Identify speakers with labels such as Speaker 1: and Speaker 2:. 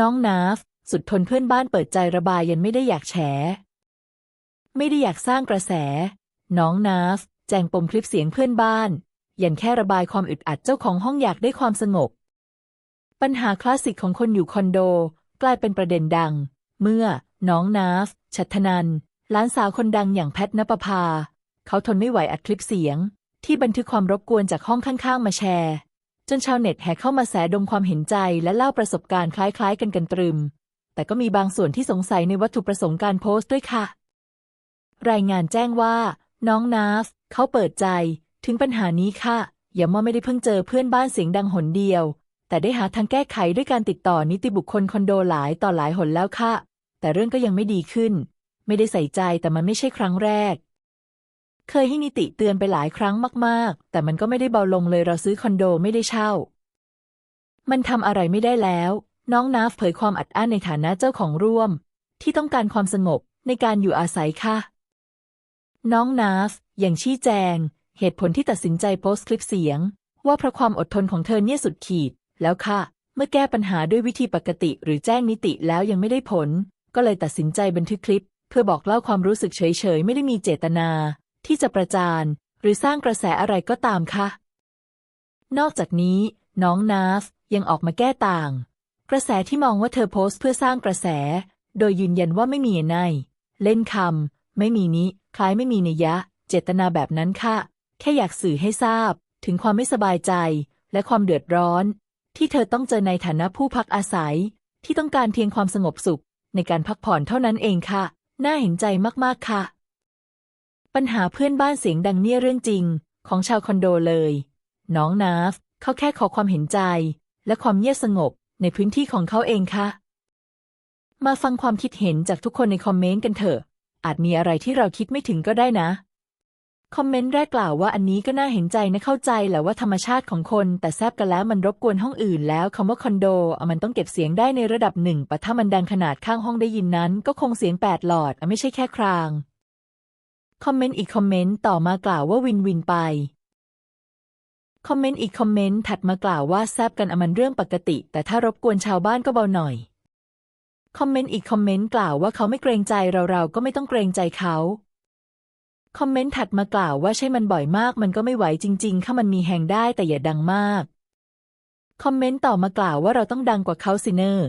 Speaker 1: น้องนาฟ สุดทนเพื่อนบ้านเปิดใจระบายยันไม่ได้อยากแฉ ไม่ได้อยากสร้างกระแส น้องนาฟ แจงปมคลิปเสียงเพื่อนบ้าน ยันแค่ระบายความอึดอัดเจ้าของห้องอยากได้ความสงบ ปัญหาคลาสสิกของคนอยู่คอนโด กลายเป็นประเด็นดัง เมื่อ น้องนาฟ ชัทนันหลานสาวคนดังอย่างแพทนปภา เขาทนไม่ไหวอัดคลิปเสียง ที่บันทึกความรบกวนจากห้องข้างๆมาแชร์ นชาวเน็ตแห่เข้ามาแสดงความเห็นใจและเล่าประสบการณ์คล้ายๆ กันกันตรึม แต่ก็มีบางส่วนที่สงสัยในวัตถุประสงค์การโพสต์ด้วยค่ะ รายงานแจ้งว่า น้องนาฟเขาเปิดใจ ถึงปัญหานี้ค่ะ อย้ำว่าไม่ได้เพิ่งเจอเพื่อนบ้านเสียงดังหนเดียว แต่ได้หาทางแก้ไขด้วยการติดต่อนิติบุคคลคอนโดหลายต่อหลายหนแล้วค่ะ แต่เรื่องก็ยังไม่ดีขึ้น ไม่ได้ใส่ใจแต่มันไม่ใช่ครั้งแรก เคยให้นิติเตือนไปหลายครั้งมากๆ แต่มันก็ไม่ได้เบาลงเลยเราซื้อคอนโดไม่ได้เช่า มันทำอะไรไม่ได้แล้ว น้องนาฟเผยความอัดอั้นในฐานะเจ้าของร่วม ที่ต้องการความสงบในการอยู่อาศัยค่ะ น้องนาฟอย่างชี้แจง เหตุผลที่ตัดสินใจโพสต์คลิปเสียง ว่าเพราะความอดทนของเธอเนี่ยสุดขีด แล้วค่ะ เมื่อแก้ปัญหาด้วยวิธีปกติหรือแจ้งนิติแล้วยังไม่ได้ผล ก็เลยตัดสินใจบันทึกคลิป เพื่อบอกเล่าความรู้สึกเฉยๆไม่ได้มีเจตนา ที่จะประจานหรือสร้างกระแสอะไรก็ตามค่ะนอกจากนี้ น้องนาฟยังออกมาแก้ต่าง กระแสที่มองว่าเธอโพสต์เพื่อสร้างกระแส โดยยืนยันว่าไม่มีใน เล่นคำไม่มีนิคล้ายไม่มีนัยยะ เจตนาแบบนั้นค่ะ แค่อยากสื่อให้ทราบ ถึงความไม่สบายใจ และความเดือดร้อน ที่เธอต้องเจอในฐานะผู้พักอาศัย ที่ต้องการเพียงความสงบสุข ในการพักผ่อนเท่านั้นเองค่ะ น่าเห็นใจมากๆค่ะ ปัญหาเพื่อนบ้านเสียงดังเนี่ยเรื่องจริง ของชาวคอนโดเลย น้องนาฟเขาแค่ขอความเห็นใจ และความเงียบสงบในพื้นที่ของเขาเองค่ะ มาฟังความคิดเห็นจากทุกคนในคอมเมนต์กันเถอะ อาจมีอะไรที่เราคิดไม่ถึงก็ได้นะ คอมเมนต์แรกกล่าวว่าอันนี้ก็น่าเห็นใจนะเข้าใจแหละว่าธรรมชาติของคน แต่แซบกันแล้วมันรบกวนห้องอื่นแล้วคำว่าคอนโดอมันต้องเก็บเสียงได้ในระดับหนึ่งปะถ้ามันดังขนาดข้างห้องได้ยินนั้น ก็คงเสียงแปดหลอดอไม่ใช่แค่คราง คอมเมนต์อีกคอมเมนต์ต่อมากล่าวว่าวินวินไป คอมเมนต์อีกคอมเมนต์ถัดมากล่าวว่าแซบกันอะมันเรื่องปกติ แต่ถ้ารบกวนชาวบ้านก็เบาหน่อย คอมเมนต์อีกคอมเมนต์กล่าวว่าเขาไม่เกรงใจเราเราก็ไม่ต้องเกรงใจเขาคอมเมนต์ถัดมากล่าวว่าใช่มันบ่อยมากมันก็ไม่ไหวจริงๆ ถ้ามันมีแหงได้แต่อย่าดังมาก คอมเมนต์ต่อมากล่าวว่าเราต้องดังกว่าเขาสิเนอร์